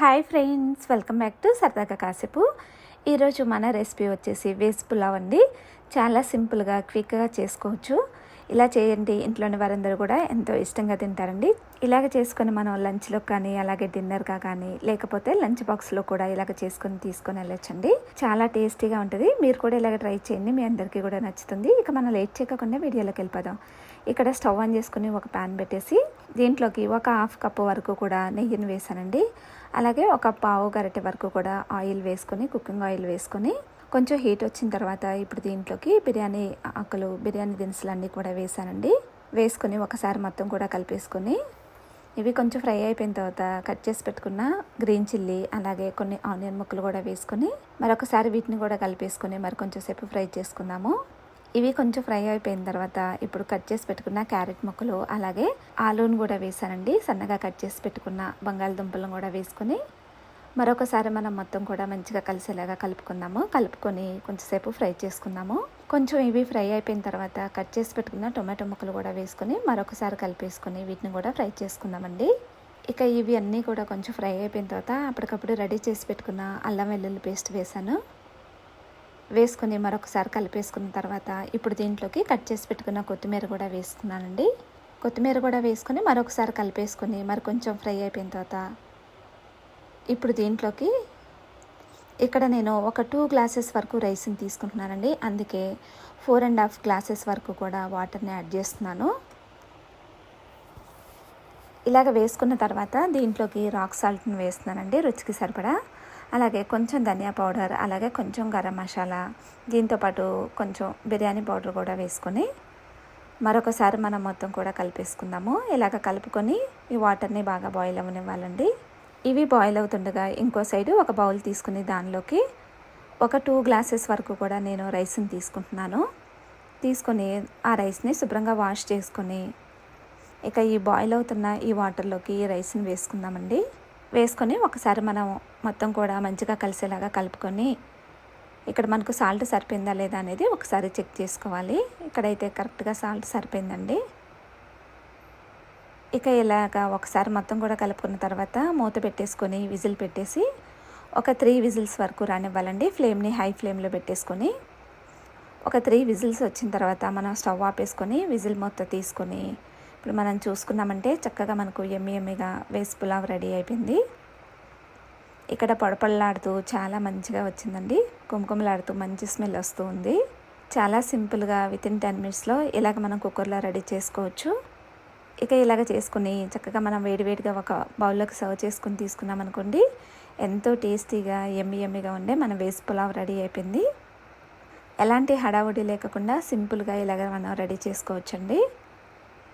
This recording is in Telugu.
Hi friends welcome back to సరదాగా కాసేపు. ఈరోజు మన రెసిపీ వచ్చేసి వేజ్ పులావ్ అండి. చాలా సింపుల్గా క్విక్గా చేసుకోవచ్చు. ఇలా చేయండి ఇంట్లోని వారందరూ కూడా ఎంతో ఇష్టంగా తింటారండి. ఇలాగ చేసుకొని మనం లంచ్లో కానీ అలాగే డిన్నర్గా కానీ లేకపోతే లంచ్ బాక్స్లో కూడా ఇలాగ చేసుకొని తీసుకొని వెళ్ళొచ్చండి. చాలా టేస్టీగా ఉంటుంది. మీరు కూడా ఇలాగ ట్రై చేయండి మీ అందరికీ కూడా నచ్చుతుంది. ఇక మనం లేట్ చేయకుండా వీడియోలోకి వెళ్ళిపోదాం. ఇక్కడ స్టవ్ ఆన్ చేసుకుని ఒక ప్యాన్ పెట్టేసి దీంట్లోకి ఒక హాఫ్ కప్పు వరకు కూడా నెయ్యిని వేసానండి. అలాగే ఒక పావు గరిటె వరకు కూడా ఆయిల్ వేసుకొని కుకింగ్ ఆయిల్ వేసుకొని కొంచెం హీట్ వచ్చిన తర్వాత ఇప్పుడు దీంట్లోకి బిర్యానీ ఆకులు బిర్యానీ దినుసులు అన్నీ కూడా వేసానండి. వేసుకొని ఒకసారి మొత్తం కూడా కలిపేసుకొని ఇవి కొంచెం ఫ్రై అయిపోయిన తర్వాత కట్ చేసి పెట్టుకున్న గ్రీన్ చిల్లీ అలాగే కొన్ని ఆనియన్ ముక్కలు కూడా వేసుకొని మరొకసారి వీటిని కూడా కలిపేసుకొని మరి కొంచెం సేపు ఫ్రై చేసుకుందాము. ఇవి కొంచెం ఫ్రై అయిపోయిన తర్వాత ఇప్పుడు కట్ చేసి పెట్టుకున్న క్యారెట్ ముక్కలు అలాగే ఆలూను కూడా వేసానండి. సన్నగా కట్ చేసి పెట్టుకున్న బంగాళదుంపలను కూడా వేసుకొని మరొకసారి మనం మొత్తం కూడా మంచిగా కలిసేలాగా కలుపుకుందాము. కలుపుకొని కొంచెంసేపు ఫ్రై చేసుకుందాము. కొంచెం ఇవి ఫ్రై అయిపోయిన తర్వాత కట్ చేసి పెట్టుకున్న టొమాటో ముక్కలు కూడా వేసుకొని మరొకసారి కలిపేసుకొని వీటిని కూడా ఫ్రై చేసుకుందామండి. ఇక ఇవి అన్నీ కూడా కొంచెం ఫ్రై అయిపోయిన తర్వాత అప్పటికప్పుడు రెడీ చేసి పెట్టుకున్న అల్లం వెల్లుల్లి పేస్ట్ వేసాను. వేసుకొని మరొకసారి కలిపేసుకున్న తర్వాత ఇప్పుడు దీంట్లోకి కట్ చేసి పెట్టుకున్న కొత్తిమీర కూడా వేసుకున్నానండి కొత్తిమీర కూడా వేసుకొని మరొకసారి కలిపేసుకొని మరి కొంచెం ఫ్రై అయిపోయిన తర్వాత ఇప్పుడు దీంట్లోకి ఇక్కడ నేను ఒక టూ గ్లాసెస్ వరకు రైస్ని తీసుకుంటున్నానండి. అందుకే ఫోర్ అండ్ హాఫ్ గ్లాసెస్ వరకు కూడా వాటర్ని యాడ్ చేస్తున్నాను. ఇలాగ వేసుకున్న తర్వాత దీంట్లోకి రాక్ సాల్ట్ని వేస్తున్నానండి రుచికి సరిపడా. అలాగే కొంచెం ధనియా పౌడర్ అలాగే కొంచెం గరం మసాలా దీంతోపాటు కొంచెం బిర్యానీ పౌడర్ కూడా వేసుకొని మరొకసారి మనం మొత్తం కూడా కలిపేసుకుందాము. ఇలాగ కలుపుకొని ఈ వాటర్ని బాగా బాయిల్ అవ్వనివ్వాలండి ఇవి బాయిల్ అవుతుండగా ఇంకో సైడు ఒక బౌల్ తీసుకుని దానిలోకి ఒక టూ గ్లాసెస్ వరకు కూడా నేను రైస్ని తీసుకుంటున్నాను. తీసుకొని ఆ రైస్ని శుభ్రంగా వాష్ చేసుకొని ఇక ఈ బాయిల్ అవుతున్న ఈ వాటర్లోకి ఈ రైస్ని వేసుకుందామండి. వేసుకొని ఒకసారి మనం మొత్తం కూడా మంచిగా కలిసేలాగా కలుపుకొని ఇక్కడ మనకు సాల్ట్ సరిపోయిందా లేదా అనేది ఒకసారి చెక్ చేసుకోవాలి. ఇక్కడైతే కరెక్ట్గా సాల్ట్ సరిపోయిందండి. ఇక ఇలాగ ఒకసారి మొత్తం కూడా కలుపుకున్న తర్వాత మూత పెట్టేసుకొని విజిల్ పెట్టేసి ఒక త్రీ విజిల్స్ వరకు రానివ్వాలండి. ఫ్లేమ్ని హై ఫ్లేమ్లో పెట్టేసుకొని ఒక త్రీ విజిల్స్ వచ్చిన తర్వాత మనం స్టవ్ ఆపేసుకొని విజిల్ మొత్తం తీసుకొని ఇప్పుడు మనం చూసుకున్నామంటే చక్కగా మనకు ఎమ్మి ఎమ్మిగా వేసి పులావ్ రెడీ అయిపోయింది. ఇక్కడ పొడపళ్ళాడుతూ చాలా మంచిగా వచ్చిందండి. కుంకుమలాడుతూ మంచి స్మెల్ వస్తూ ఉంది. చాలా సింపుల్గా విత్ ఇన్ టెన్ మినిట్స్లో ఇలాగ మనం కుక్కర్లో రెడీ చేసుకోవచ్చు. ఇక ఇలాగ చేసుకుని చక్కగా మనం వేడివేడిగా ఒక బౌల్లోకి సర్వ్ చేసుకుని తీసుకున్నాం అనుకోండి. ఎంతో టేస్టీగా ఎమ్మి ఎమ్మిగా ఉండే మన వేసి పులావ్ రెడీ అయిపోయింది. ఎలాంటి హడావుడి లేకుండా సింపుల్గా ఇలాగ మనం రెడీ చేసుకోవచ్చండి.